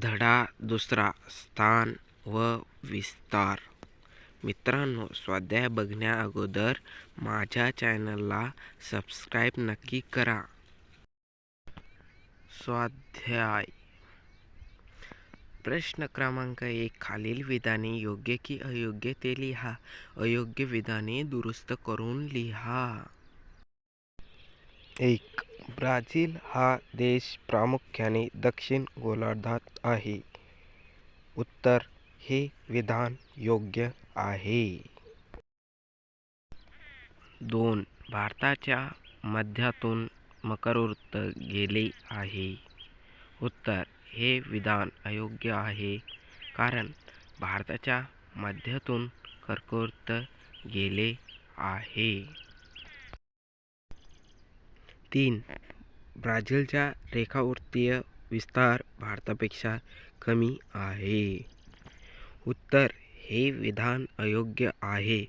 धडा दुसरा स्थान व विस्तार. मित्रांनो स्वाध्याय बघण्या अगोदर माझ्या चॅनलला सबस्क्राईब नक्की करा. स्वाध्याय. प्रश्न क्रमांक एक. खालील विधाने योग्य की अयोग्य ते लिहा. अयोग्य विधाने दुरुस्त करून लिहा. एक. ब्राझील हा देश प्रामुख्याने दक्षिण गोलार्धात आहे. उत्तर हे विधान योग्य आहे. दोन भारताच्या मध्यातून मकरवृत्त गेले आहे. उत्तर हे विधान अयोग्य आहे कारण भारताच्या मध्यातून कर्कवृत्त गेले आहे. तीन. ब्राझीलचा रेखावृत्तीय विस्तार भारतापेक्षा कमी आहे. उत्तर हे विधान अयोग्य आहे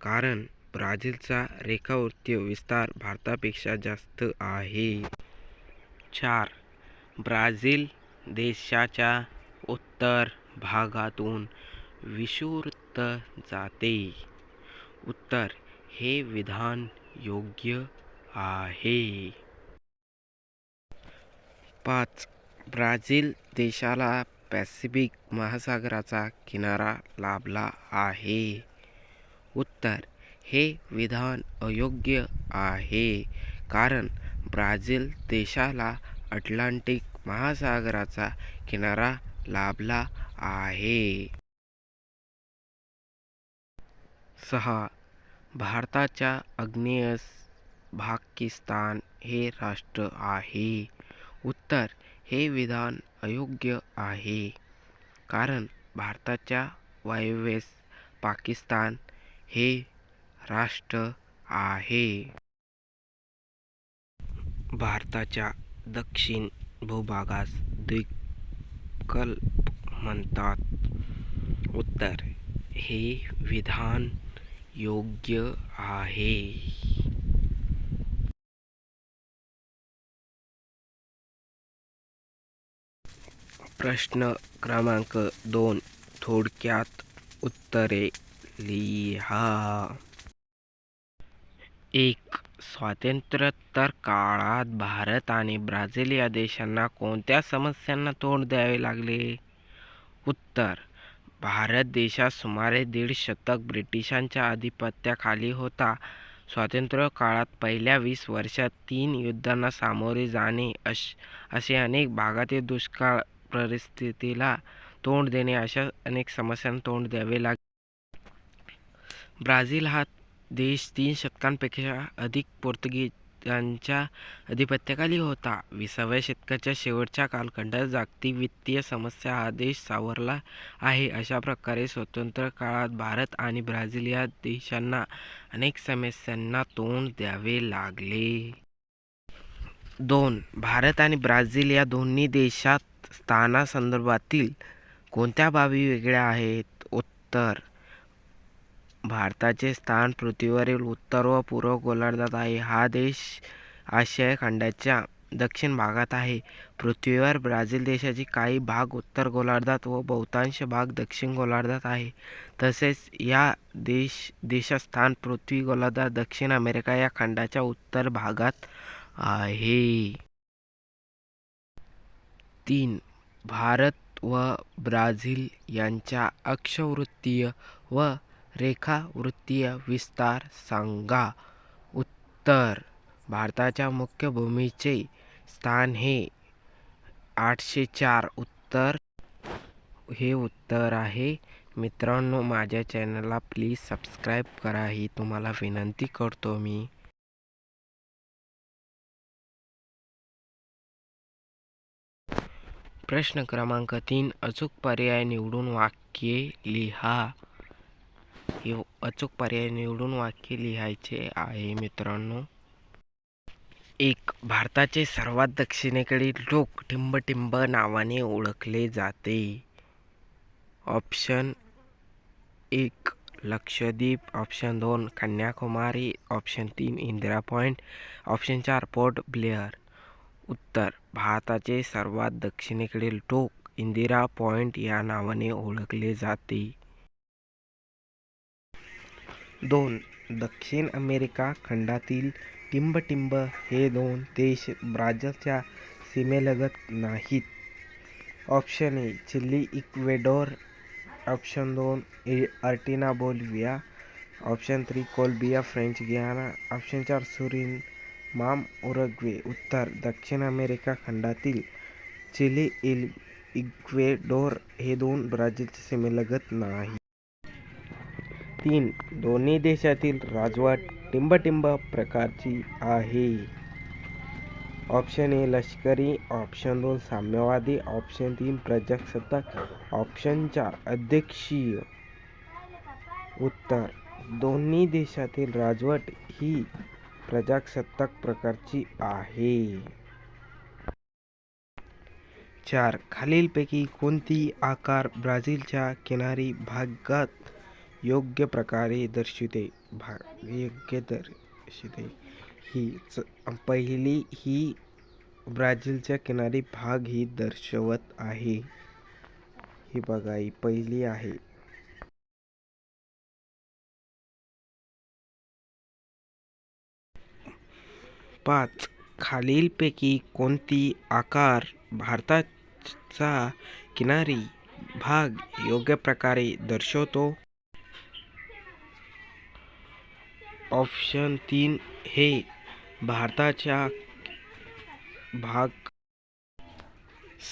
कारण ब्राझीलचा रेखावृत्तीय विस्तार भारतापेक्षा जास्त आहे. चार. ब्राझील देशाच्या उत्तर भागातून विषुववृत्त जाते. उत्तर हे विधान योग्य आहे. पाच ब्राझील देशाला पॅसिफिक महासागराचा किनारा लाभला आहे. उत्तर हे विधान अयोग्य आहे कारण ब्राझील देशाला अटलांटिक महासागराचा किनारा लाभला आहे. सहा भारताच्या आग्नेयस पाकिस्तान हे राष्ट्र आहे. उत्तर हे विधान अयोग्य आहे. कारण भारताच्या वायव्येस पाकिस्तान हे राष्ट्र आहे. भारताच्या दक्षिण भूभागास द्विकल्प म्हणतात. उत्तर हे विधान योग्य आहे. प्रश्न क्रमांक दोन थोडक्यात उत्तरे लिहा. एक स्वातंत्र्योत्तर काळात भारत आणि ब्राझील या देशांना कोणत्या समस्यांना तोंड द्यावे लागले? उत्तर भारत देशात सुमारे दीड शतक ब्रिटिशांच्या आधिपत्याखाली होता. स्वातंत्र्य काळात पहिल्या वीस वर्षात तीन युद्धांना सामोरे जाणे अश असे अनेक भागातील दुष्काळ परिस्थितीला तोंड देणे अशा अनेक समस्यांना तोंड द्यावे लाग ब्राझील हा देश तीन शतकांपेक्षा अधिक पोर्तुगीजांच्या अधिपत्याखाली होता. विसाव्या शतकाच्या शेवटच्या कालखंडात जागतिक वित्तीय समस्या हा देश सावरला आहे. अशा प्रकारे स्वतंत्र काळात भारत आणि ब्राझील या देशांना अनेक समस्यांना तोंड द्यावे लागले. दोन भारत आणि ब्राझील या दोन्ही देशात स्थानासंदर्भातील कोणत्या बाबी वेगळ्या आहेत? उत्तर. भारताचे स्थान पृथ्वीवरील उत्तर व पूर्व गोलार्धात आहे. हा देश आशिया खंडाच्या दक्षिण भागात आहे. पृथ्वीवर ब्राझील देशाचे काही भाग उत्तर गोलार्धात व बहुतांश भाग दक्षिण गोलार्धात आहे. तसेच या देश देशात स्थान पृथ्वी गोलार्धात दक्षिण अमेरिका या खंडाच्या उत्तर भागात आहे. तीन भारत व ब्राझील यांच्या अक्षवृत्तीय व रेखावृत्तीय विस्तार सांगा. उत्तर भारताच्या मुख्य भूमीचे स्थान हे आठशे चार. उत्तर हे उत्तर आहे. मित्रांनो माझ्या चॅनलला प्लीज सबस्क्राईब करा. ही तुम्हाला विनंती करतो मी. प्रश्न क्रमांक तीन अचूक पर्याय निवडून वाक्ये लिहा. हे अचूक पर्याय निवडून वाक्य लिहायचे आहे मित्रांनो. एक भारताचे सर्वात दक्षिणेकडील लोक टिंबटिंब नावाने ओळखले जाते. ऑप्शन एक लक्षद्वीप. ऑप्शन दोन कन्याकुमारी. ऑप्शन तीन इंदिरा पॉईंट ऑप्शन चार पोर्ट ब्लेअर. उत्तर भारताचे सर्वात दक्षिणेकडील टोक इंदिरा पॉइंट या नावाने ओळखले जाते. दोन दक्षिण अमेरिका खंडातील टिंबटिंब हे दोन देश ब्राझीलच्या सीमेलगत नाहीत. Option A Chile Ecuador option दोन A Argentina Bolivia option three Colombia French Guiana option चार सुरिन माम उरुग्वे उत्तर दक्षिण अमेरिका खंडातील चिली इल इक्वेडोर हे दोन ब्राझीलच्या सीमेलगत नाही. तीन दोन्ही देशातील राजवट टिंबटिंब प्रकारची आहे. ऑप्शन ए लष्करी. ऑप्शन दोन साम्यवादी. ऑप्शन तीन प्रजासत्ताक. ऑप्शन चार अध्यक्षीय. उत्तर दोन्ही देशातील राजवट ही प्रजासत्ताक प्रकारची आहे. चार. खालीलपैकी कोणती आकार ब्राझीलच्या किनारी भागात योग्य प्रकारे दर्शविते? भाग योग्य दर्शविते. ही च पहिली ही ब्राझीलच्या किनारी भाग ही दर्शवत आहे. ही बघा ही पहिली आहे. पाच. खालीलपैकी कोणती आकार भारताचा किनारी भाग योग्य प्रकारे दर्शवतो? ऑप्शन तीन हे भारताच्या भाग.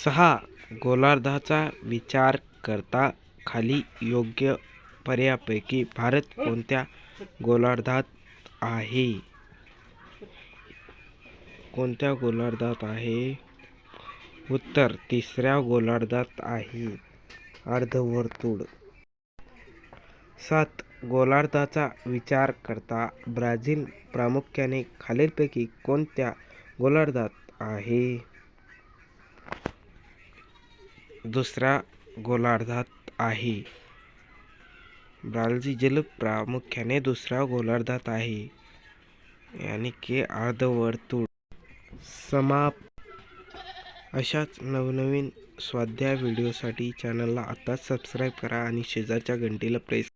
सहा. गोलार्धाचा विचार करता खाली योग्य पर्यापैकी भारत कोणत्या गोलार्धात आहे? कोणत्या गोलार्धात आहे? उत्तर तिसऱ्या गोलार्धात आहे. अर्धवर्तुळ. सात. गोलार्धाचा विचार करता ब्राझील प्रामुख्याने खालीलपैकी कोणत्या गोलार्धात आहे? दुसऱ्या गोलार्धात आहे. ब्राझील प्रामुख्याने दुसऱ्या गोलार्धात आहे. यानी की अर्धवर्तुळ. समाप अशाच नवनवीन स्वाध्याय व्हिडिओसाठी चॅनलला आत्ताच सबस्क्राईब करा आणि शेजारच्या घंटीला प्रेस